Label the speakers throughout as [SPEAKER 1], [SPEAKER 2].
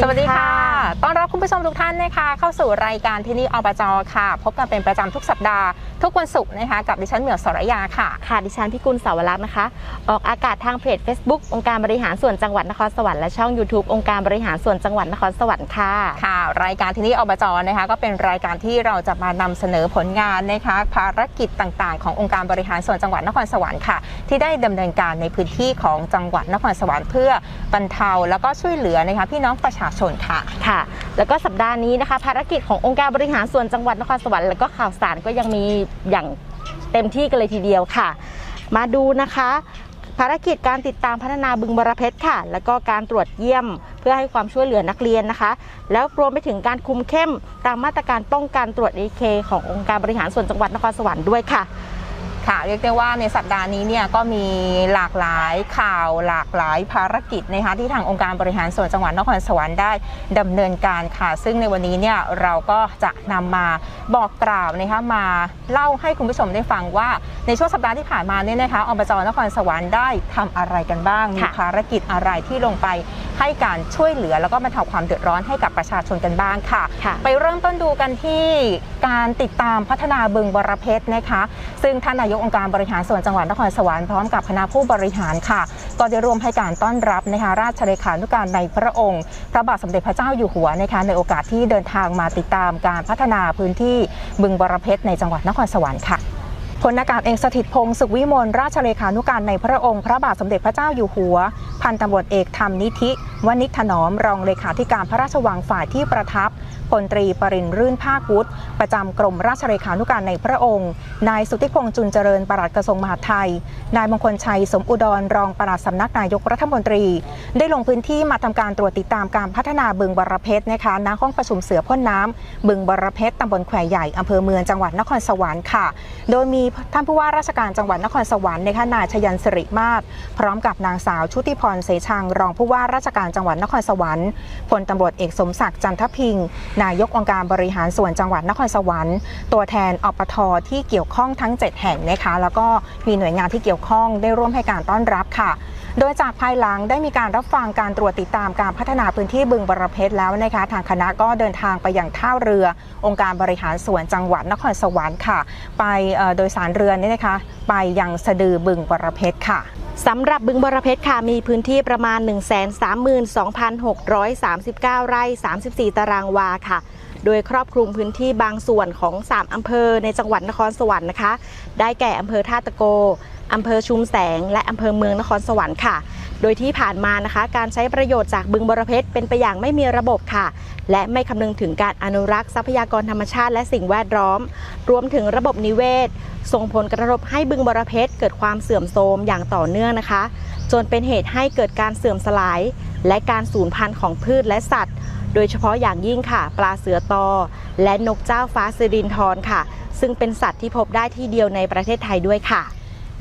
[SPEAKER 1] สวัสดีค่ะ ผู้ชมทุกท่านนะคะเข้าสู่รายการที่นี่อบจค่ะ พบกันเป็นประจำทุกสัปดาห์ทุกวันศุกร์นะคะกับดิฉันเหมียวสรยาค่ะ
[SPEAKER 2] ค่ะดิฉันพิกุลสาวรักษ์นะคะ ออกอากาศทางเพจ Facebook องค์การบริหารส่วนจังหวัดนครสวรรค์และช่อง YouTube องค์การบริหารส่วนจังหวัดนครสวรรค์ค่ะ
[SPEAKER 1] ค่ะ รายการที่นี่อบจนะคะ ก็เป็นรายการที่เราจะมานำเสนอผลงานนะคะภารกิจต่างๆ ขององค์การบริหารส่วนจังหวัดนครสวรรค์ค่ะ ที่ได้ดำเนินการในพื้นที่ของจังหวัดนครสวรรค์เพื่อบรรเทา แล้วก็ช่วยเหลือนะคะพี่น้องประชาชนค่ะ
[SPEAKER 2] ค่ะ แล้วก็สัปดาห์นี้นะคะ ภารกิจขององค์การบริหารส่วนจังหวัดนครสวรรค์แล้วก็ข่าวสารก็ยังมีอย่างเต็มที่กันเลยทีเดียวค่ะ มาดูนะคะภารกิจการติดตามพัฒนาบึงบรเพชรค่ะ แล้วก็การตรวจเยี่ยมเพื่อให้ความช่วยเหลือนักเรียนนะคะ แล้วรวมไปถึงการคุมเข้มตามมาตรการป้องกันตรวจ AK ขององค์การบริหารส่วนจังหวัดนครสวรรค์ด้วยค่ะ
[SPEAKER 1] ค่ะเรียกได้ว่าในสัปดาห์นี้เนี่ยก็มีหลากหลายข่าวหลากหลายภารกิจนะคะที่ทางองค์การบริหารส่วนจังหวัดนครสวรรค์ได้ดำเนินการค่ะ ซึ่งในวันนี้เนี่ยเราก็จะนำมาบอกกล่าวนะคะมาเล่าให้คุณผู้ชมได้ฟังว่าในช่วงสัปดาห์ที่ผ่านมาเนี่ยนะคะอบจนครสวรรค์ได้ทำอะไรกันบ้าง มี
[SPEAKER 2] ค่ะ
[SPEAKER 1] ภารกิจอะไรที่ลงไปให้การช่วยเหลือ แล้วก็บรรเทาความเดือดร้อนให้กับประชาชนกันบ้างค่ะ
[SPEAKER 2] ค่ะ
[SPEAKER 1] ไปเริ่มต้นดูกันที่การติดตามพัฒนาบึงบรเพชรนะคะ ซึ่งท่านนายกองค์การบริหารส่วนจังหวัดนครสวรรค์พร้อมกับคณะผู้บริหารค่ะ ก็ได้ร่วมให้การต้อนรับนะคะราชเลขานุการในพระองค์ พระบาทสมเด็จพระเจ้าอยู่หัวนะคะในโอกาสที่เดินทางมาติดตามการพัฒนาพื้นที่บึงบรเพชรในจังหวัดนครสวรรค์ค่ะ พลอากาศเอกสถิตพงศ์สุขวิมลราชเลขานุการในพระองค์พระบาทสมเด็จพระเจ้าอยู่หัว พันตำรวจเอกธรรมนิธิวณิถนอมรองเลขาธิการพระราชวังฝ่ายที่ประทับพลตรีปรินรื่นภาควุฒิประจำกรมราชเลขานุการในพระองค์ นายสุทธิพงษ์จุนเจริญปลัดกระทรวงมหาดไทย นายมงคลชัยสมอุดรรองปลัดสำนักนายกรัฐมนตรี ได้ลงพื้นที่มาทำการตรวจติดตามการพัฒนาบึงบรเพชรนะคะณห้องประชุมเสือพ่นน้ำบึงบรเพชรตำบลแควใหญ่อำเภอเมืองจังหวัดนครสวรรค์ค่ะ โดยมีท่านผู้ว่าราชการจังหวัดนครสวรรค์นะคะนายชยันสิริมาศพร้อมกับนางสาวชุติพรเสชัง รองผู้ว่าราชการจังหวัดนครสวรรค์พลตำรวจเอกสมศักดิ์จันทพิง นายกองค์การบริหารส่วนจังหวัดนครสวรรค์ ตัวแทนอปทที่เกี่ยวข้องทั้ง 7 แห่งนะคะแล้วก็มีหน่วยงานที่เกี่ยวข้องได้ร่วมให้การต้อนรับค่ะ โดยจากภายหลังได้มีการรับฟังการตรวจติดตามการพัฒนาพื้นที่บึงบรเพชรแล้วนะคะ ทางคณะก็เดินทางไปอย่างท่าเรือ องค์การบริหารส่วนจังหวัดนครสวรรค์ค่ะ ไปโดยสารเรือนี่นะคะ ไปยังสะดือบึงบรเพชรค่ะ
[SPEAKER 2] สำหรับบึงบรเพชรค่ะมีพื้นที่ประมาณ 132,639 ไร่ 34 ตารางวาค่ะโดยครอบคลุมพื้นที่บางส่วนของ 3 อำเภอในจังหวัดนครสวรรค์นะคะ ได้แก่อำเภอท่าตะโก อำเภอชุมแสง และอำเภอเมืองนครสวรรค์ค่ะ โดยที่ผ่านมานะคะ การใช้ประโยชน์จากบึงบรเพชรเป็นไปอย่างไม่มีระบบค่ะ และไม่คำนึงถึงการอนุรักษ์ทรัพยากรธรรมชาติและสิ่งแวดล้อม รวมถึงระบบนิเวศ ส่งผลกระทบให้บึงบรเพชรเกิดความเสื่อมโทรมอย่างต่อเนื่องนะคะ จนเป็นเหตุให้เกิดการเสื่อมสลาย และการสูญพันธุ์ของพืชและสัตว์ โดยเฉพาะอย่างยิ่งค่ะ ปลาเสือตอ และนกเจ้าฟ้าสิรินทรค่ะ ซึ่งเป็นสัตว์ที่พบได้ที่เดียวในประเทศไทยด้วยค่ะ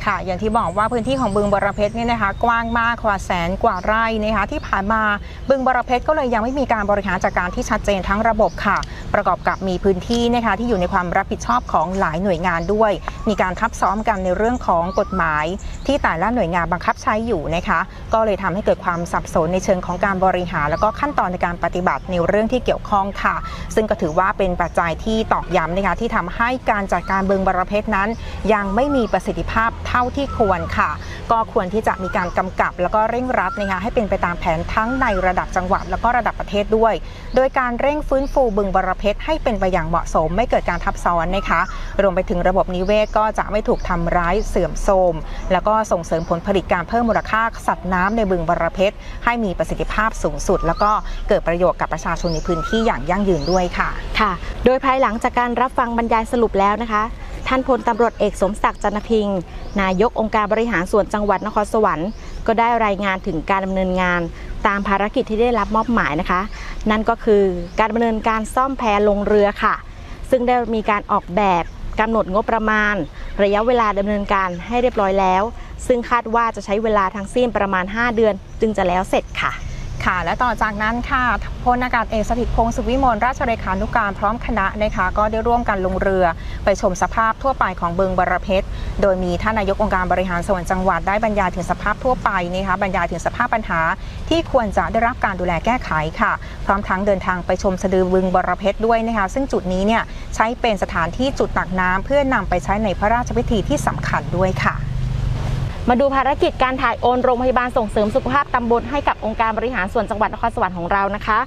[SPEAKER 1] ค่ะอย่างที่บอกว่าพื้นที่ของบึงบรเพชรเนี่ยนะคะกว้างมากกว่าแสนกว่าไร่นะคะที่ผ่านมาบึงบรเพชรก็เลยยังไม่มีการบริหารจัดการที่ชัดเจนทั้งระบบค่ะ ประกอบกับมีพื้นที่นะคะที่อยู่ในความรับผิดชอบของหลายหน่วยงานด้วย มีการทับซ้อมกันในเรื่องของกฎหมาย ที่แต่ละหน่วยงานบังคับใช้อยู่นะคะก็เลยทำให้เกิดความสับสนในเชิงของการบริหาร แล้วก็ขั้นตอนในการปฏิบัติในเรื่องที่เกี่ยวข้องค่ะ ซึ่งก็ถือว่าเป็นปัจจัยที่ตอกย้ำนะคะที่ทำให้การจัดการบึงบรเพชรนั้น ยังไม่มีประสิทธิภาพเท่าที่ควรค่ะ ก็ควรที่จะมีการกำกับ แล้วก็เร่งรัดนะคะให้เป็นไปตามแผนทั้งในระดับจังหวัด แล้วก็ระดับประเทศด้วย โดยการเร่งฟื้นฟูบึงบรเพชรให้เป็นไปอย่างเหมาะสม ไม่เกิดการทับซ้อนนะคะรวมไปถึงระบบนิเวศก็จะไม่ถูกทำร้ายเสื่อมโทรมแล้วก็ส่งเสริมผลผลิตการเพิ่มมูลค่าสัตว์น้ำในบึงบรเพชรให้มีประสิทธิภาพสูงสุด แล้วก็เกิดประโยชน์กับประชาชนในพื้นที่อย่างยั่งยืนด้วยค่ะ
[SPEAKER 2] ค่ะ โดยภายหลังจากการรับฟังบรรยายสรุปแล้วนะคะ ท่านพลตำรวจเอกสมศักดิ์จันทพิงค์นายกองค์การบริหารส่วนจังหวัดนครสวรรค์ก็ได้รายงานถึงการดำเนินงานตามภารกิจที่ได้รับมอบหมายนะคะ นั่นก็คือการดำเนินการซ่อมแพลงเรือค่ะ ซึ่งได้มีการออกแบบกำหนดงบประมาณ ระยะเวลาดำเนินการให้เรียบร้อยแล้ว ซึ่งคาดว่าจะใช้เวลาทั้งสิ้นประมาณ 5 เดือน จึงจะแล้วเสร็จค่ะ
[SPEAKER 1] ค่ะ และต่อจากนั้นค่ะพลอากาศเอกสถิตพงศ์สุวิมลราชเลขานุการพร้อมคณะนะคะก็ได้ร่วมกันลงเรือไปชมสภาพทั่วไปของบึงบรเพชร โดยมีท่านนายกองค์การบริหารส่วนจังหวัดได้บรรยายถึงสภาพทั่วไปนะคะบรรยายถึงสภาพปัญหาที่ควรจะได้รับการดูแลแก้ไขค่ะ พร้อมทั้งเดินทางไปชมสะดือบึงบรเพชรด้วยนะคะซึ่งจุดนี้เนี่ยใช้เป็นสถานที่จุดตักน้ำเพื่อนำไปใช้ในพระราชพิธีที่สำคัญด้วยค่ะ
[SPEAKER 2] มาดูภารกิจการถ่ายโอนโรงพยาบาลส่งเสริมสุขภาพตำบลให้กับองค์การบริหารส่วนจังหวัดนครสวรรค์ของเรานะคะ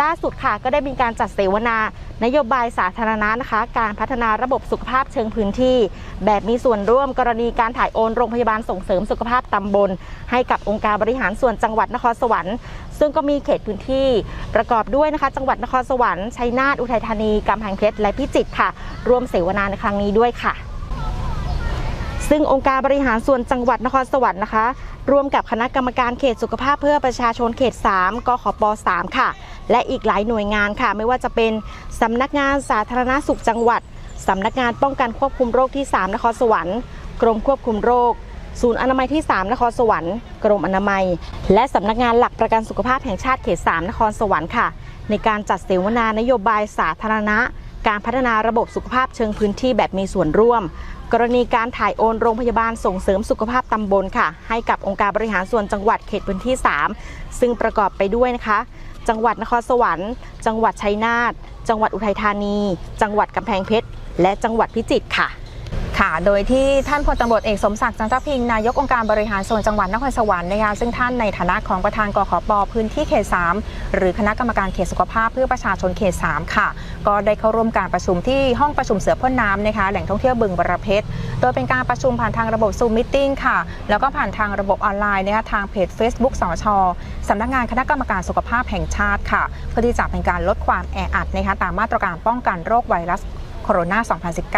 [SPEAKER 2] ล่าสุดค่ะก็ได้มีการจัดเสวนานโยบายสาธารณะนะคะ การพัฒนาระบบสุขภาพเชิงพื้นที่ แบบมีส่วนร่วมกรณีการถ่ายโอนโรงพยาบาลส่งเสริมสุขภาพตำบล ให้กับองค์การบริหารส่วนจังหวัดนครสวรรค์ ซึ่งก็มีเขตพื้นที่ประกอบด้วยนะคะ จังหวัดนครสวรรค์ชัยนาทอุทัยธานีกำแพงเพชรและพิจิตรค่ะ ร่วมเสวนาในครั้งนี้ด้วยค่ะ ซึ่งองค์การบริหารส่วนจังหวัดนครสวรรค์นะคะ ร่วมกับคณะกรรมการเขตสุขภาพเพื่อประชาชนเขต 3กขป 3 ค่ะ และอีกหลายหน่วยงานค่ะ ไม่ว่าจะเป็นสำนักงานสาธารณสุขจังหวัดสำนักงานป้องกันควบคุมโรคที่ 3 นครสวรรค์ กรมควบคุมโรค ศูนย์อนามัยที่ 3 นครสวรรค์ กรมอนามัย และสำนักงานหลักประกันสุขภาพแห่งชาติเขต 3 นครสวรรค์ค่ะ ในการจัดเสวนานโยบายสาธารณะ การพัฒนาระบบสุขภาพเชิงพื้นที่แบบมีส่วนร่วม กรณีการถ่ายโอนโรงพยาบาลส่งเสริมสุขภาพตำบลค่ะ ให้กับองค์การบริหารส่วนจังหวัดเขตพื้นที่ 3 ซึ่งประกอบไปด้วยนะคะ จังหวัดนครสวรรค์ จังหวัดชัยนาทจังหวัดอุทัยธานี จังหวัดกำแพงเพชร และจังหวัดพิจิตรค่ะ
[SPEAKER 1] ค่ะ โดยที่ท่านพลตำรวจเอกสมศักดิ์จันทพิงค์นายกองค์การบริหารส่วนจังหวัดนครสวรรค์นะคะซึ่งท่านในฐานะของประธานกขปพื้นที่เขต 3 หรือคณะกรรมการเขตสุขภาพเพื่อประชาชนเขต 3 ค่ะ ก็ได้เข้าร่วมการประชุมที่ห้องประชุมเสือพ่นน้ำนะคะแหล่งท่องเที่ยวบึงบรเพชร โดยเป็นการประชุมผ่านทางระบบซูมมิทติ้งค่ะ แล้วก็ผ่านทางระบบออนไลน์นะคะทางเพจ Facebook สชสำนักงานคณะกรรมการสุขภาพแห่งชาติค่ะ เพื่อที่จะเป็นการลดความแออัดนะคะตามมาตรการป้องกันโรคไวรัส โคโรน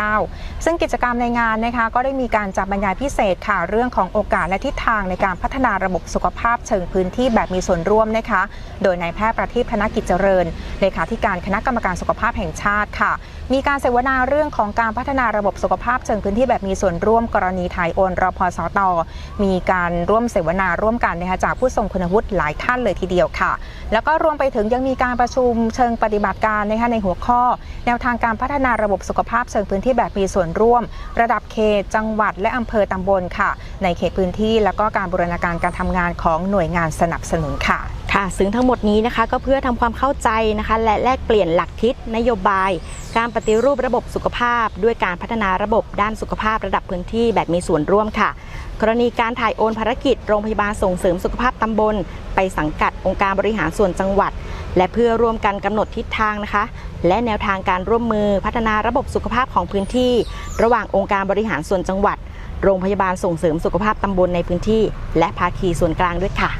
[SPEAKER 1] า 2019 ซึ่งกิจกรรมในงานนะคะก็ได้มีการจัดบรรยายพิเศษค่ะเรื่องของโอกาสและทิศทางในการพัฒนาระบบสุขภาพเชิงพื้นที่แบบมีส่วนร่วมนะคะ โดยนายแพทย์ประทีปธนกิจเจริญเลขาธิการคณะกรรมการสุขภาพแห่งชาติค่ะ มีการเสวนาเรื่องของการพัฒนาระบบสุขภาพเชิงพื้นที่แบบมีส่วนร่วมกรณีถ่ายโอนรพสตมีการร่วมเสวนาร่วมกันนะคะจากผู้ทรงคุณวุฒิหลายท่านเลยทีเดียวค่ะ แล้วก็รวมไปถึงยังมีการประชุมเชิงปฏิบัติการนะคะในหัวข้อ แนวทางการพัฒนาระบบสุขภาพเชิงพื้นที่แบบมีส่วนร่วม ระดับเขตจังหวัดและอำเภอตำบลค่ะ ในเขตพื้นที่แล้วก็การบูรณาการการทำงานของหน่วยงานสนับสนุนค่ะ
[SPEAKER 2] ค่ะซึ่งทั้งหมดนี้นะคะก็เพื่อทำความเข้าใจนะคะ และแลกเปลี่ยนหลักคิดนโยบาย การปฏิรูประบบสุขภาพ ด้วยการพัฒนาระบบด้านสุขภาพระดับพื้นที่แบบมีส่วนร่วมค่ะ กรณีการถ่ายโอนภารกิจโรงพยาบาลส่งเสริมสุขภาพตำบล ไปสังกัดองค์การบริหารส่วนจังหวัด และเพื่อร่วมกันกำหนดทิศทางนะคะ และแนวทางการร่วมมือพัฒนาระบบสุขภาพของพื้นที่ ระหว่างองค์การบริหารส่วนจังหวัด โรงพยาบาลส่งเสริมสุขภาพตำบลในพื้นที่ และภาคีส่วนกลางด้วยค่ะ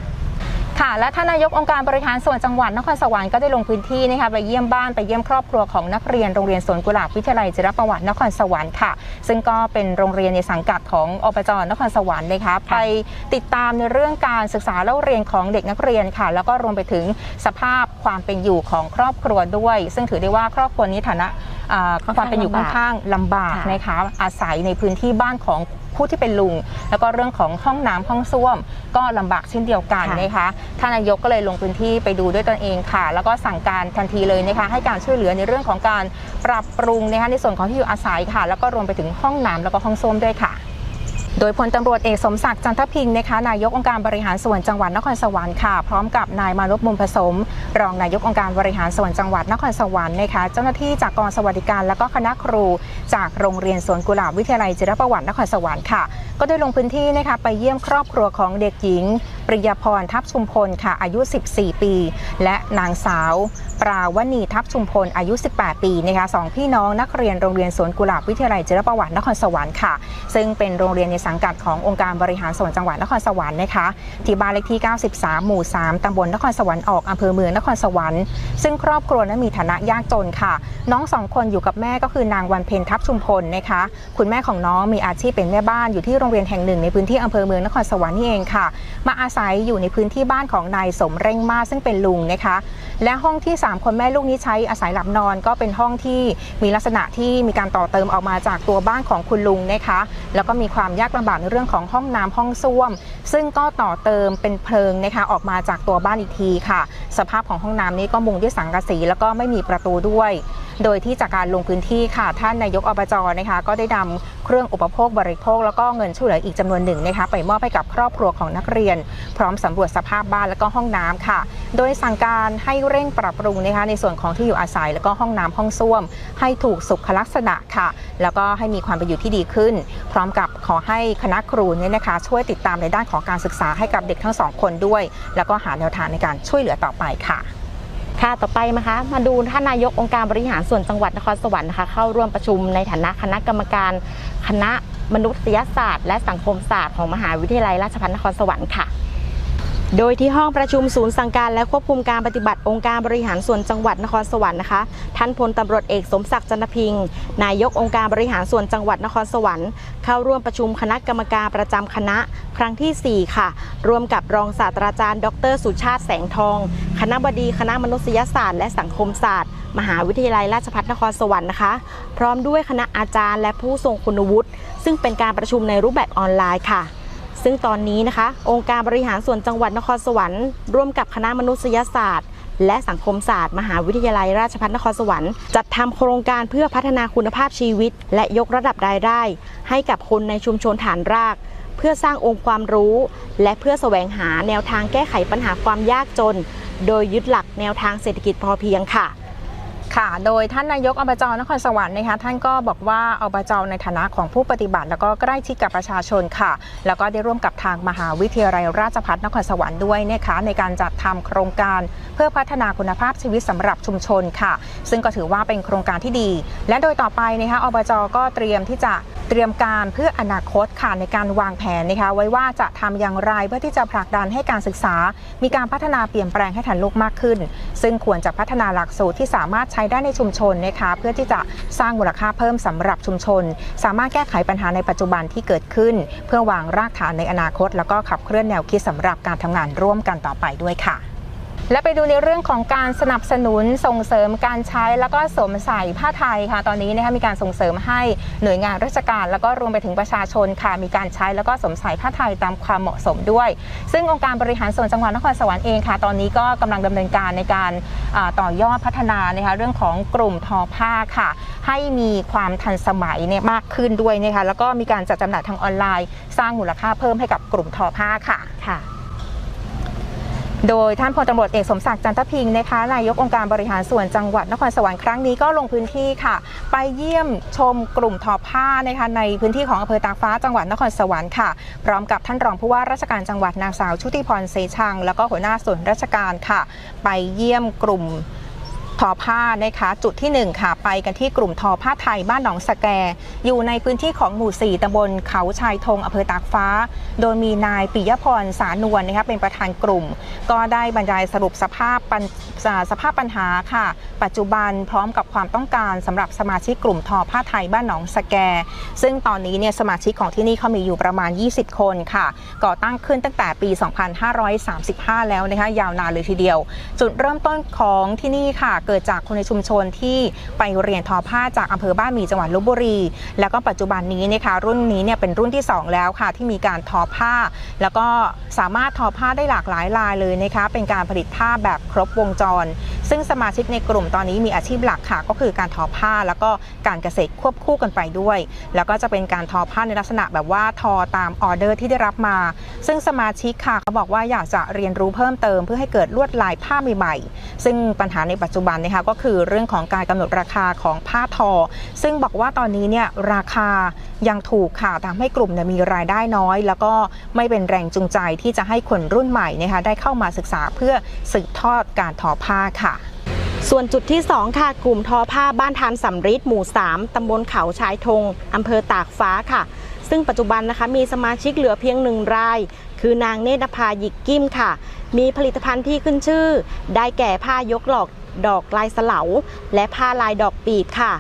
[SPEAKER 1] ค่ะ และท่านนายกองค์การบริหารส่วนจังหวัดนครสวรรค์ก็ได้ลงพื้นที่นะคะไปเยี่ยมบ้านไปเยี่ยมครอบครัวของนักเรียนโรงเรียนสวนกุหลาบวิทยาลัยจิรประวัตินครสวรรค์ค่ะ ซึ่งก็เป็นโรงเรียนในสังกัดของอบจนครสวรรค์นะคะไปติดตามในเรื่องการศึกษาเล่าเรียนของเด็กนักเรียนค่ะ แล้วก็รวมไปถึงสภาพความเป็นอยู่ของครอบครัวด้วย ซึ่งถือได้ว่าครอบครัวนี้ฐานะ
[SPEAKER 2] ค
[SPEAKER 1] วามเป็นอยู่ค่อนข้างลำบากนะคะอาศัยในพื้นที่บ้านของ ผู้ที่เป็นลุง แล้วก็เรื่องของห้องน้ำห้องส้วม ก็ลำบากเช่นเดียวกัน
[SPEAKER 2] ค่ะ
[SPEAKER 1] นะคะท่านนายกก็เลยลงพื้นที่ไปดูด้วยตนเองค่ะ แล้วก็สั่งการทันทีเลยนะคะให้การช่วยเหลือในเรื่องของการปรับปรุงนะคะในส่วนของที่อยู่อาศัยค่ะ แล้วก็รวมไปถึงห้องน้ำแล้วก็ห้องส้วมด้วยค่ะ โดยพลตำรวจเอกสมศักดิ์จันทพิงค์นะคะนายกองค์การบริหารส่วนจังหวัดนครสวรรค์ค่ะพร้อมกับนายมานพมุมผสม รองนายกองค์การบริหารส่วนจังหวัดนครสวรรค์นะคะเจ้าหน้าที่จากกองสวัสดิการ และก็คณะครู จากโรงเรียนสวนกุหลาบวิทยาลัยจิรประวัตินครสวรรค์ค่ะ ก็ได้ลงพื้นที่นะคะไปเยี่ยมครอบครัวของเด็กหญิง ปริยพรทัพชุมพลค่ะอายุ 14 ปี และนางสาว ปราวณีทัพชุมพลอายุ 18 ปีนะคะสองพี่น้องนักเรียนโรงเรียนสวนกุหลาบวิทยาลัยจิรประวัตินครสวรรค์ค่ะ ซึ่งเป็นโรงเรียนในสังกัดขององค์การบริหารส่วนจังหวัดนครสวรรค์นะคะที่บ้านเลขที่ 93 หมู่ 3 ตำบลนครสวรรค์ออกอำเภอเมืองนครสวรรค์ซึ่งครอบครัวนั้นมีฐานะยากจนค่ะ น้องสองคนอยู่กับแม่ก็คือนางวันเพ็ญทัพชุมพลนะคะ คุณแม่ของน้องมีอาชีพเป็นแม่บ้านอยู่ที่โรงเรียนแห่งหนึ่งในพื้นที่อำเภอเมืองนครสวรรค์นี่เองค่ะ มาอาัยอยู่ในพื้นที่บ้านของนายสมเร่งมาซึ่งเป็นลุงนะคะ และห้องที่ 3 คนแม่ลูกนี้ใช้อาศัยหลับนอน ก็เป็นห้องที่มีลักษณะที่มีการต่อเติมออกมาจากตัวบ้านของคุณลุงนะคะ แล้วก็มีความยากลำบากในเรื่องของห้องน้ำห้องส้วม ซึ่งก็ต่อเติมเป็นเพลิงนะคะออกมาจากตัวบ้านอีกทีค่ะ สภาพของห้องน้ำนี้ก็มุงด้วยสังกะสี แล้วก็ไม่มีประตูด้วยโดยที่จากการลงพื้นที่ค่ะ ท่านนายกอบจนะคะก็ได้นำเครื่องอุปโภคบริโภค แล้วก็เงินช่วยเหลืออีกจำนวนหนึ่งนะคะไปมอบให้กับครอบครัวของนักเรียนพร้อมสำรวจสภาพบ้านแล้วก็ห้องน้ำค่ะ โดยสั่งการให้เร่งปรับปรุงนะคะในส่วนของที่อยู่อาศัยแล้วก็ห้องน้ำห้องส้วม ให้ถูกสุขลักษณะค่ะ แล้วก็ให้มีความเป็นอยู่ที่ดีขึ้น พร้อมกับขอให้คณะครูเนี่ยนะคะ ช่วยติดตามในด้านของการศึกษาให้กับเด็กทั้งสองคนด้วย แล้วก็หาแนวทางในการช่วยเหลือต่อไปค่ะ
[SPEAKER 2] ค่ะ ต่อไปนะคะ มาดูท่านนายกองค์การบริหารส่วนจังหวัดนครสวรรค์นะคะเข้าร่วมประชุมในฐานะคณะกรรมการ คณะมนุษยศาสตร์ และสังคมศาสตร์ของมหาวิทยาลัยราชภัฏนครสวรรค์ค่ะ โดยที่ห้องประชุมศูนย์สั่งการและควบคุมการปฏิบัติองค์การบริหารส่วนจังหวัดนครสวรรค์นะคะ ท่านพลตำรวจเอกสมศักดิ์จันทพิงค์นายกองค์การบริหารส่วนจังหวัดนครสวรรค์เข้าร่วมประชุมคณะกรรมการประจำคณะครั้งทีสี่ 4 ค่ะ ร่วมกับรองศาสตราจารย์ ดร สุชาติแสงทอง คณะบดีคณะมนุษยศาสตร์และสังคมศาสตร์ มหาวิทยาลัยราชภัฏนครสวรรค์นะคะ พร้อมด้วยคณะอาจารย์และผู้ทรงคุณวุฒิซึ่งเป็นการประชุมในรูปแบบออนไลน์ค่ะ ซึ่งตอนนี้นะคะ องค์การบริหารส่วนจังหวัดนครสวรรค์ร่วมกับคณะมนุษยศาสตร์ และสังคมศาสตร์ มหาวิทยาลัยราชภัฏนครสวรรค์จัดทำโครงการเพื่อพัฒนาคุณภาพชีวิต และยกระดับรายได้ ให้กับคนในชุมชนฐานราก เพื่อสร้างองค์ความรู้ และเพื่อแสวงหาแนวทางแก้ไขปัญหาความยากจน โดยยึดหลักแนวทางเศรษฐกิจพอเพียงค่ะ
[SPEAKER 1] ค่ะ โดยท่านนายกอบจนครสวรรค์นะคะท่านก็บอกว่าอบจในฐานะของผู้ปฏิบัติ แล้วก็ใกล้ชิดกับประชาชนค่ะ แล้วก็ได้ร่วมกับทางมหาวิทยาลัยราชภัฏนครสวรรค์ด้วยนะคะในการจัดทำโครงการเพื่อพัฒนาคุณภาพชีวิตสำหรับชุมชนค่ะ ซึ่งก็ถือว่าเป็นโครงการที่ดี และโดยต่อไปนะคะอบจก็เตรียมที่จะ เตรียมการเพื่ออนาคตค่ะในการวางแผนนะคะไว้ว่าจะทำอย่างไรเพื่อที่จะผลักดันให้การศึกษา มีการพัฒนาเปลี่ยนแปลงให้ทันโลกมากขึ้น ซึ่งควรจะพัฒนาหลักสูตรที่สามารถใช้ได้ในชุมชนนะคะเพื่อที่จะสร้างมูลค่าเพิ่มสำหรับชุมชน สามารถแก้ไขปัญหาในปัจจุบันที่เกิดขึ้น เพื่อวางรากฐานในอนาคต แล้วก็ขับเคลื่อนแนวคิดสำหรับการทำงานร่วมกันต่อไปด้วยค่ะ และไปดูในเรื่องของการสนับสนุนส่งเสริมการใช้แล้วก็สวมใส่ผ้าไทยค่ะ ตอนนี้นะคะมีการส่งเสริมให้หน่วยงานราชการ แล้วก็รวมไปถึงประชาชนค่ะ มีการใช้แล้วก็สวมใส่ผ้าไทยตามความเหมาะสมด้วย ซึ่งองค์การบริหารส่วนจังหวัดนครสวรรค์เองค่ะ ตอนนี้ก็กำลังดำเนินการในการต่อยอดพัฒนานะคะเรื่องของกลุ่มทอผ้าค่ะ ให้มีความทันสมัยเนี่ยมากขึ้นด้วยนะคะแล้วก็มีการจัดจำหน่ายทางออนไลน์ สร้างมูลค่าเพิ่มให้กับกลุ่มทอผ้าค่ะ
[SPEAKER 2] ค่ะ
[SPEAKER 1] โดยท่านพลตำรวจเอกสมศักดิ์จันทพิงค์นะคะนายกองค์การบริหารส่วนจังหวัดนครสวรรค์ครั้งนี้ก็ลงพื้นที่ค่ะ ไปเยี่ยมชมกลุ่มทอผ้านะคะในพื้นที่ของอำเภอตากฟ้าจังหวัดนครสวรรค์ค่ะ พร้อมกับท่านรองผู้ว่าราชการจังหวัดนางสาวชุติพรเสชัง แล้วก็หัวหน้าส่วนราชการค่ะ ไปเยี่ยมกลุ่ม ทอผ้านะคะจุดที่ 1 ค่ะ ไปกันที่กลุ่มทอผ้าไทยบ้านหนองสแก อยู่ในพื้นที่ของหมู่ 4ตำบลเขาชายธงอำเภอตากฟ้า โดยมีนายปิยพรสานวลนะคะเป็นประธานกลุ่ม ก็ได้บรรยายสรุปสภาพปัญอ่าสภาพปัญหาค่ะ ปัจจุบันพร้อมกับความต้องการสำหรับสมาชิกกลุ่มทอผ้าไทยบ้านหนองสแก ซึ่งตอนนี้เนี่ยสมาชิกของที่นี่เขามีอยู่ประมาณ 20 คนค่ะก่อตั้งขึ้นตั้งแต่ปี 2535 แล้วนะคะยาวนานเลยทีเดียว จุดเริ่มต้นของที่นี่ค่ะเกิดจากคนในชุมชนที่ไปเรียนทอผ้าจากอำเภอบ้านหมี่จังหวัดลบบุรี แล้วก็ปัจจุบันนี้นะคะรุ่นนี้เนี่ยเป็นรุ่นที่ 2 แล้วค่ะ ที่มีการทอผ้า แล้วก็สามารถทอผ้าได้หลากหลายลายเลยนะคะเป็นการผลิตผ้าแบบครบวงจร ซึ่งสมาชิกในกลุ่มตอนนี้มีอาชีพหลักค่ะ ก็คือการทอผ้าแล้วก็การเกษตรควบคู่กันไปด้วย แล้วก็จะเป็นการทอผ้าในลักษณะแบบว่าทอตามออเดอร์ที่ได้รับมา ซึ่งสมาชิกค่ะเขาบอกว่าอยากจะเรียนรู้เพิ่มเติมเพื่อให้เกิดลวดลายผ้าใหม่ๆซึ่งปัญหาในปัจจุบันนะคะก็คือเรื่องของการกำหนดราคาของผ้าทอ ซึ่งบอกว่าตอนนี้เนี่ยราคายังถูกค่ะทำให้กลุ่มมีรายได้น้อย แล้วก็ไม่เป็นแรงจูงใจที่จะให้คนรุ่นใหม่นะคะได้เข้ามาศึกษาเพื่อสืบทอดการทอผ้าค่ะ
[SPEAKER 2] ส่วนจุดที่ 2 ค่ะ กลุ่มทอผ้าบ้านทานสำริดหมู่ 3 ตำบลเขาชายธงอำเภอตากฟ้าค่ะ ซึ่งปัจจุบันนะคะมีสมาชิกเหลือเพียงหนึ่งราย คือนางเนตรภาหยิกกิ้มค่ะ มีผลิตภัณฑ์ที่ขึ้นชื่อ ได้แก่ผ้ายกหลอกดอกลายสลาและผ้าลายดอกปีบค่ะ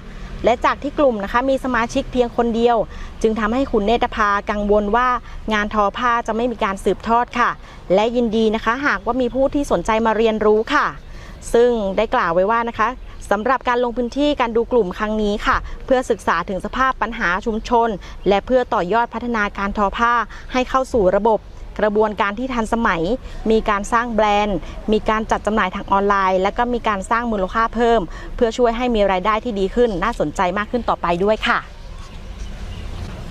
[SPEAKER 2] และจากที่กลุ่มนะคะมีสมาชิกเพียงคนเดียว จึงทำให้คุณเนตรภากังวลว่างานทอผ้าจะไม่มีการสืบทอดค่ะ และยินดีนะคะ หากว่ามีผู้ที่สนใจมาเรียนรู้ค่ะ ซึ่งได้กล่าวไว้ว่านะคะสำหรับการลงพื้นที่การดูกลุ่มครั้งนี้ค่ะ เพื่อศึกษาถึงสภาพปัญหาชุมชน และเพื่อต่อยอดพัฒนาการทอผ้าให้เข้าสู่ระบบ กระบวนการที่ทันสมัย มีการสร้างแบรนด์ มีการจัดจำหน่ายทางออนไลน์ และก็มีการสร้างมูลค่าเพิ่ม เพื่อช่วยให้มีรายได้ที่ดีขึ้น น่าสนใจมากขึ้นต่อไปด้วยค่ะ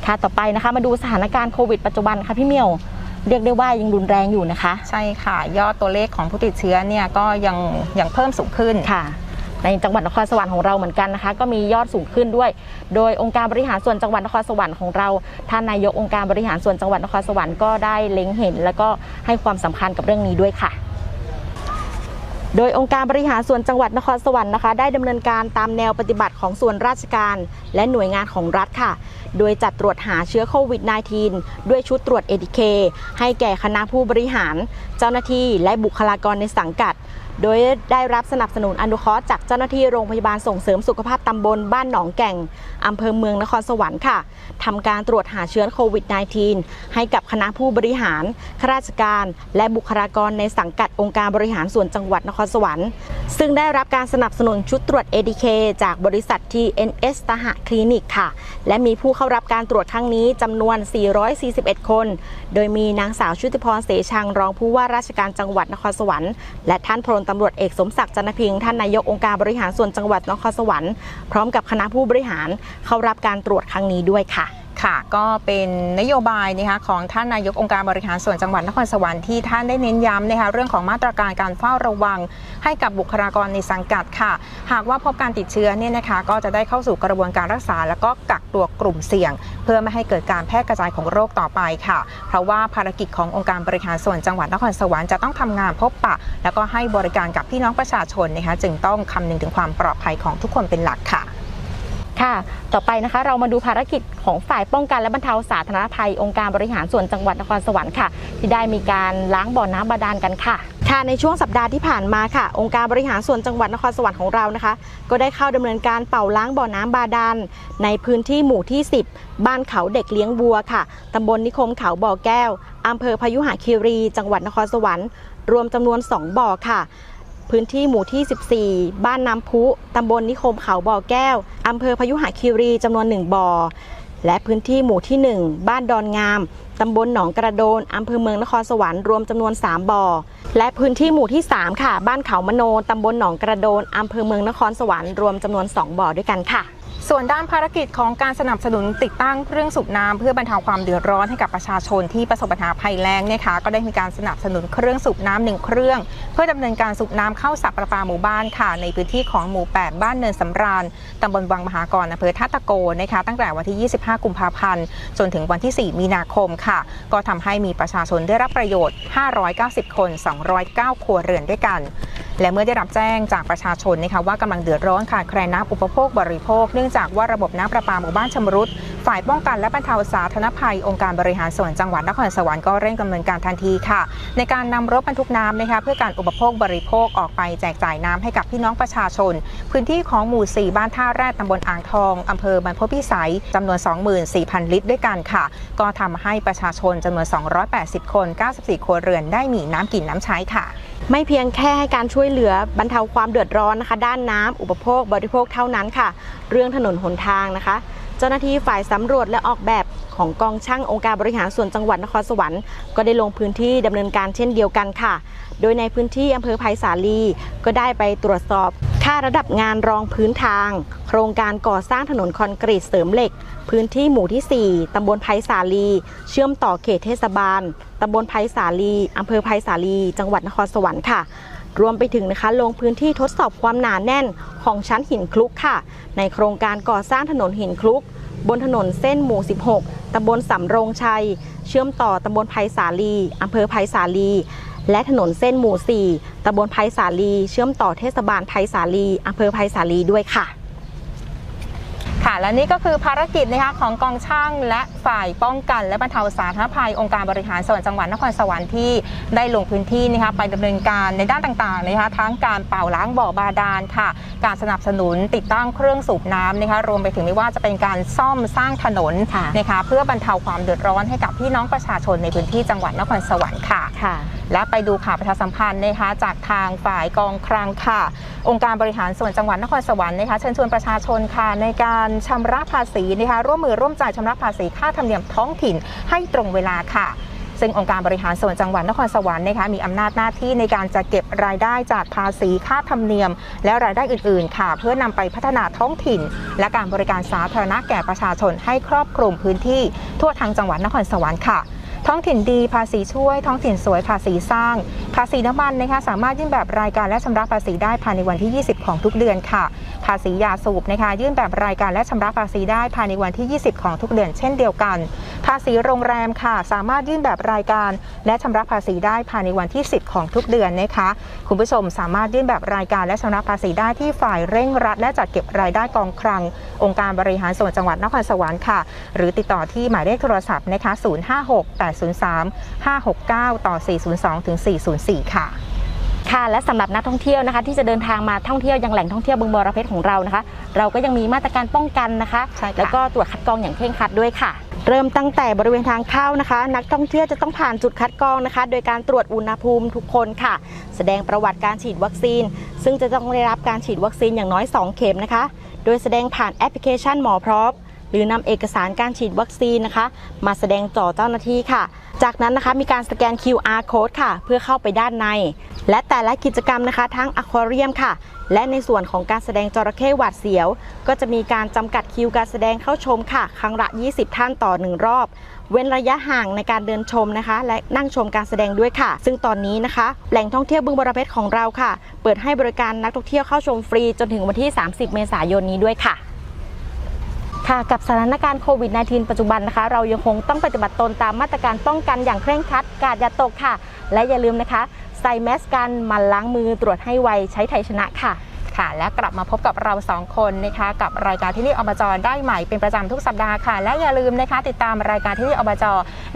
[SPEAKER 2] ค่ะต่อไปนะคะ มาดูสถานการณ์โควิดปัจจุบันค่ะพี่เหมียวเรียกได้ว่ายังรุนแรงอยู่นะคะ
[SPEAKER 1] ใช่ค่ะ ยอดตัวเลขของผู้ติดเชื้อเนี่ยก็ยังยังเพิ่มสูงขึ้น
[SPEAKER 2] ค่ะ ในจังหวัดนครสวรรค์ของเราเหมือนกันนะคะ ก็มียอดสูงขึ้นด้วย โดยองค์การบริหารส่วนจังหวัดนครสวรรค์ของเราท่านนายกองค์การบริหารส่วนจังหวัดนครสวรรค์ก็ได้เล็งเห็น แล้วก็ให้ความสำคัญกับเรื่องนี้ด้วยค่ะโดยองค์การบริหารส่วนจังหวัดนครสวรรค์นะคะ ได้ดำเนินการตามแนวปฏิบัติของส่วนราชการ และหน่วยงานของรัฐค่ะ โดยจัดตรวจหาเชื้อโควิด -19 ด้วยชุดตรวจ ATK ให้แก่คณะผู้บริหาร เจ้าหน้าที่และบุคลากรในสังกัด โดยได้รับสนับสนุนอนุเคราะห์จากเจ้าหน้าที่โรงพยาบาลส่งเสริมสุขภาพตำบลบ้านหนองแก่งอำเภอเมืองนครสวรรค์ค่ะทำการตรวจหาเชื้อโควิด -19 ให้กับคณะผู้บริหารข้าราชการ และบุคลากรในสังกัดองค์การบริหารส่วนจังหวัดนครสวรรค์ ซึ่งได้รับการสนับสนุนชุดตรวจ ADK จากบริษัท TNS ตหะคลินิกค่ะ และมีผู้เข้ารับการตรวจครั้งนี้จำนวน 441 คน โดยมีนางสาวชุติพรเสชังรองผู้ว่าราชการจังหวัดนครสวรรค์และท่านพลตำรวจเอกสมศักดิ์จันพิงค์ท่านนายกองค์การบริหารส่วนจังหวัดนครสวรรค์พร้อมกับคณะผู้บริหารเข้ารับการตรวจครั้งนี้ด้วยค่ะ
[SPEAKER 1] ค่ะก็เป็นนโยบายนะคะของท่านนายกองค์การบริหารส่วนจังหวัดนครสวรรค์ที่ท่านได้เน้นย้ำนะคะเรื่องของมาตรการการเฝ้าระวัง ให้กับบุคลากรในสังกัดค่ะ หากว่าพบการติดเชื้อเนี่ยนะคะก็จะได้เข้าสู่กระบวนการรักษา แล้วก็กักตัวกลุ่มเสี่ยง เพื่อไม่ให้เกิดการแพร่กระจายของโรคต่อไปค่ะ เพราะว่าภารกิจขององค์การบริหารส่วนจังหวัดนครสวรรค์จะต้องทำงานพบปะ แล้วก็ให้บริการกับพี่น้องประชาชนนะคะจึงต้องคำนึงถึงความปลอดภัยของทุกคนเป็นหลักค่ะ
[SPEAKER 2] ค่ะ ต่อไปนะคะเรามาดูภารกิจของฝ่ายป้องกันและบรรเทาสาธารณภัยองค์การบริหารส่วนจังหวัดนครสวรรค์ค่ะ ที่ได้มีการล้างบ่อน้ำบาดาลกันค่ะค่ะในช่วงสัปดาห์ที่ผ่านมาค่ะ องค์การบริหารส่วนจังหวัดนครสวรรค์ของเรานะคะ ก็ได้เข้าดำเนินการเป่าล้างบ่อน้ำบาดาลในพื้นที่หมู่ที่ 10 บ้านเขาเด็กเลี้ยงวัวค่ะตำบลนิคมเขาบ่อแก้วอำเภอพยุหคีรี จังหวัดนครสวรรค์ รวมจำนวน 2 บ่อค่ะ พื้นที่หมู่ที่ 14 บ้านน้ำพุตำบลนิคมเขาบ่อแก้วอำเภอพยุหคีรีจำนวน 1บ่อและพื้นที่หมู่ที่ 1 บ้านดอนงาม ตำบลหนองกระโดน อำเภอเมืองนครสวรรค์ รวมจำนวน 3บ่อ และพื้นที่หมู่ที่ 3 ค่ะ บ้านเขามโน ตำบลหนองกระโดน อำเภอเมืองนครสวรรค์ รวมจำนวน 2บ่อด้วยกันค่ะ
[SPEAKER 1] ส่วนด้านภารกิจของการสนับสนุนติดตั้งเครื่องสูบน้ำเพื่อบรรเทาความเดือดร้อนให้กับประชาชนที่ประสบปัญหาภัยแล้งนี่ยค่ะก็ได้มีการสนับสนุนเครื่องสูบน้ำหนึ่งเครื่อง เพื่อดำเนินการสูบน้ำเข้าสับประปาหมู่บ้านค่ะ ในพื้นที่ของหมู่ 8 บ้านเนินสำราญตำบลวังมหากรอำเภอท่าตะโกนะคะตั้งแต่วันที่ 25 กุมภาพันธ์จนถึงวันที่ 4 มีนาคมค่ะ ก็ทำให้มีประชาชนได้รับประโยชน์ 590 คน 209 ครัวเรือนด้วยกัน และเมื่อได้รับแจ้งจากประชาชนนะคะว่ากำลังเดือดร้อนขาดแคลนน้ำอุปโภคบริโภค เนื่องจากว่าระบบน้ำประปาหมู่บ้านชำรุด ฝ่ายป้องกันและบรรเทาสาธารณภัย องค์การบริหารส่วนจังหวัดนครสวรรค์ก็เร่งดำเนินการทันทีค่ะ ในการนำรถบรรทุกน้ำนะคะเพื่อการอุปโภคบริโภคออกไปแจกจ่ายน้ำให้กับพี่น้องประชาชน พื้นที่ของหมู่ 4 บ้านท่าแร่ตำบลอ่างทองอำเภอบรรพตพิสัยจำนวน 24,000 ลิตรด้วยกันค่ะ ก็ทำให้ประชาชนจำนวน 280 คน 94 ครัวเรือนได้มีน้ำกินน้ำใช้ค่ะ
[SPEAKER 2] ไม่เพียงแค่ให้การช่วยเหลือบรรเทาความเดือดร้อนนะคะ ด้านน้ำอุปโภค บริโภคเท่านั้นค่ะ เรื่องถนนหนทางนะคะ เจ้าหน้าที่ฝ่ายสำรวจและออกแบบ ของกองช่างองค์การบริหารส่วนจังหวัดนครสวรรค์ก็ได้ลงพื้นที่ดำเนินการเช่นเดียวกันค่ะ โดยในพื้นที่อำเภอไผ่สาลีก็ได้ไปตรวจสอบค่าระดับงานรองพื้นทาง โครงการก่อสร้างถนนคอนกรีตเสริมเหล็ก พื้นที่หมู่ที่ 4ตำบลไผ่สาลี เชื่อมต่อเขตเทศบาลตำบลไผ่สาลีอำเภอไผ่สาลี จังหวัดนครสวรรค์ค่ะรวมไปถึงนะคะลงพื้นที่ทดสอบความหนาแน่นของชั้นหินคลุกค่ะ ในโครงการก่อสร้างถนนหินคลุก บนถนนเส้นหมู่ 16 ตำบลสำโรงชัย เชื่อมต่อตำบลไผ่สาลี อำเภอไผ่สาลี และถนนเส้นหมู่ 4 ตำบลไผ่สาลี เชื่อมต่อเทศบาลไผ่สาลี อำเภอไผ่สาลีด้วยค่ะ
[SPEAKER 1] ค่ะ และนี่ก็คือภารกิจนะคะของกองช่างและฝ่ายป้องกัน และบรรเทาสาธารณภัยองค์การบริหารส่วนจังหวัดนครสวรรค์ที่ได้ลงพื้นที่นะคะไปดำเนินการในด้านต่างๆนะคะทั้งการเป่าล้างบ่อบาดาลค่ะ การสนับสนุนติดตั้งเครื่องสูบน้ำนะคะรวมไปถึงไม่ว่าจะเป็นการซ่อมสร้างถนน
[SPEAKER 2] ค่ะ
[SPEAKER 1] นะคะเพื่อบรรเทาความเดือดร้อนให้กับพี่น้องประชาชนในพื้นที่จังหวัดนครสวรรค์ค่ะ
[SPEAKER 2] ค่ะ
[SPEAKER 1] และไปดูข่าวประชาสัมพันธ์นะคะจากทางฝ่ายกองคลังค่ะ องค์การบริหารส่วนจังหวัดนครสวรรค์นะคะเชิญชวนประชาชนค่ะในการชำระภาษีนะคะร่วมมือร่วมใจชำระภาษีค่าธรรมเนียมท้องถิ่นให้ตรงเวลาค่ะซึ่งองค์การบริหารส่วนจังหวัดนครสวรรค์นะคะมีอำนาจหน้าที่ในการจะเก็บรายได้จากภาษีค่าธรรมเนียม และรายได้อื่น ๆ ค่ะ เพื่อนำไปพัฒนาท้องถิ่น และการบริการสาธารณะแก่ประชาชนให้ครอบคลุมพื้นที่ทั่วทางจังหวัดนครสวรรค์ค่ะ ท้องถิ่นดีภาษีช่วย ท้องถิ่นสวยภาษีสร้าง ภาษีน้ำมันนะคะสามารถยื่นแบบรายการและชำระภาษีได้ภายในวันที่ 20 ของทุกเดือนค่ะ ภาษียาสูบนะคะยื่นแบบรายการและชำระภาษีได้ภายในวันที่ 20 ของทุกเดือนเช่นเดียวกันภาษีโรงแรมค่ะ สามารถยื่นแบบรายการ และชำระภาษีได้ภายในวันที่ 10 ของทุกเดือนนะคะ คุณผู้ชมสามารถยื่นแบบรายการและชำระภาษีได้ที่ฝ่ายเร่งรัด และจัดเก็บรายได้กองคลัง องค์การบริหารส่วนจังหวัดนครสวรรค์ค่ะ หรือติดต่อที่หมายเลขโทรศัพท์นะคะ 056 803 569 ต่อ 402ถึง404 ค่ะ
[SPEAKER 2] ค่ะและสำหรับนักท่องเที่ยวนะคะ ที่จะเดินทางมาท่องเที่ยวยังแหล่งท่องเที่ยวบึงบรเพชรของเรานะคะ เราก็ยังมีมาตรการป้องกันนะคะ
[SPEAKER 1] ใช่ค่ะ
[SPEAKER 2] แล้วก็ตรวจคัดกรองอย่างเคร่งครัดด้วยค่ะ เริ่มตั้งแต่บริเวณทางเข้านะคะ นักท่องเที่ยวจะต้องผ่านจุดคัดกรองนะคะ โดยการตรวจอุณหภูมิทุกคนค่ะ แสดงประวัติการฉีดวัคซีน ซึ่งจะต้องได้รับการฉีดวัคซีนอย่างน้อย 2 เข็มนะคะ โดยแสดงผ่านแอปพลิเคชันหมอพร้อม รือนำเอกสารการฉีดวัคซีนนะคะ มาแสดงต่อเจ้าหน้าที่ค่ะ จากนั้นนะคะมีการสแกน QR code ค่ะ เพื่อเข้าไปด้านใน และแต่ละกิจกรรมนะคะทั้งอควาเรียมค่ะ และในส่วนของการแสดงจระเข้หวาดเสียว ก็จะมีการจำกัดคิวการแสดงเข้าชมค่ะ ครั้งละ 20 ท่านต่อ 1 รอบ เว้นระยะห่างในการเดินชมนะคะ และนั่งชมการแสดงด้วยค่ะ ซึ่งตอนนี้นะคะ แหล่งท่องเที่ยวบึงบรเพชรของเราค่ะ เปิดให้บริการนักท่องเที่ยวเข้าชมฟรีจนถึงวันที่ 30 เมษายนนี้ด้วยค่ะ ค่ะกับสถานการณ์โควิด -19 ปัจจุบันนะคะ เรายังคงต้องปฏิบัติตนตามมาตรการป้องกันอย่างเคร่งครัด กาดอย่าตกค่ะ และอย่าลืมนะคะ ใส่แมสกันมันล้างมือตรวจให้ไวใช้ไทยชนะค่ะ
[SPEAKER 1] ค่ะ และกลับมาพบกับเราสองคนนะคะกับรายการที่นี่อบจได้ใหม่เป็นประจำทุกสัปดาห์ค่ะ และอย่าลืมนะคะติดตามรายการที่นี่อบจ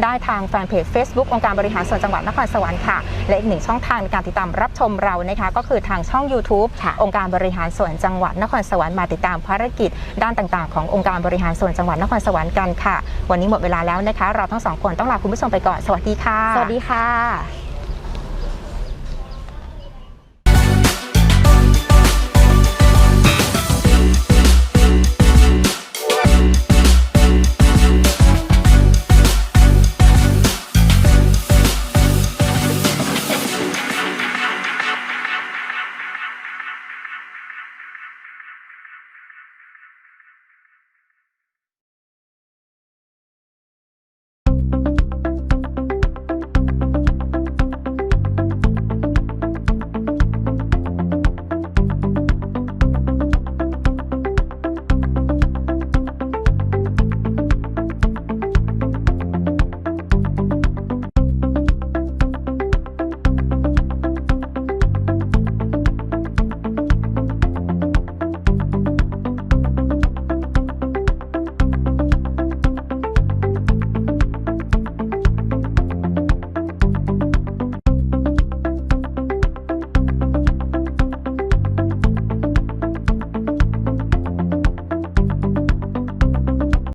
[SPEAKER 1] ได้ทางแฟนเพจ Facebook องค์การบริหารส่วนจังหวัดนครสวรรค์ค่ะ และอีกหนึ่งช่องทางในการติดตามรับชมเรานะคะก็คือทางช่อง YouTube
[SPEAKER 2] ค่ะ
[SPEAKER 1] องค์การบริหารส่วนจังหวัดนครสวรรค์มาติดตามภารกิจ ด้านต่างๆ ขององค์การบริหารส่วนจังหวัดนครสวรรค์กันค่ะ วันนี้หมดเวลาแล้วนะคะ เราทั้งสองคนต้องลาคุณผู้ชมไปก่อนสวัสดีค่ะ
[SPEAKER 2] สวัสดีค่ะ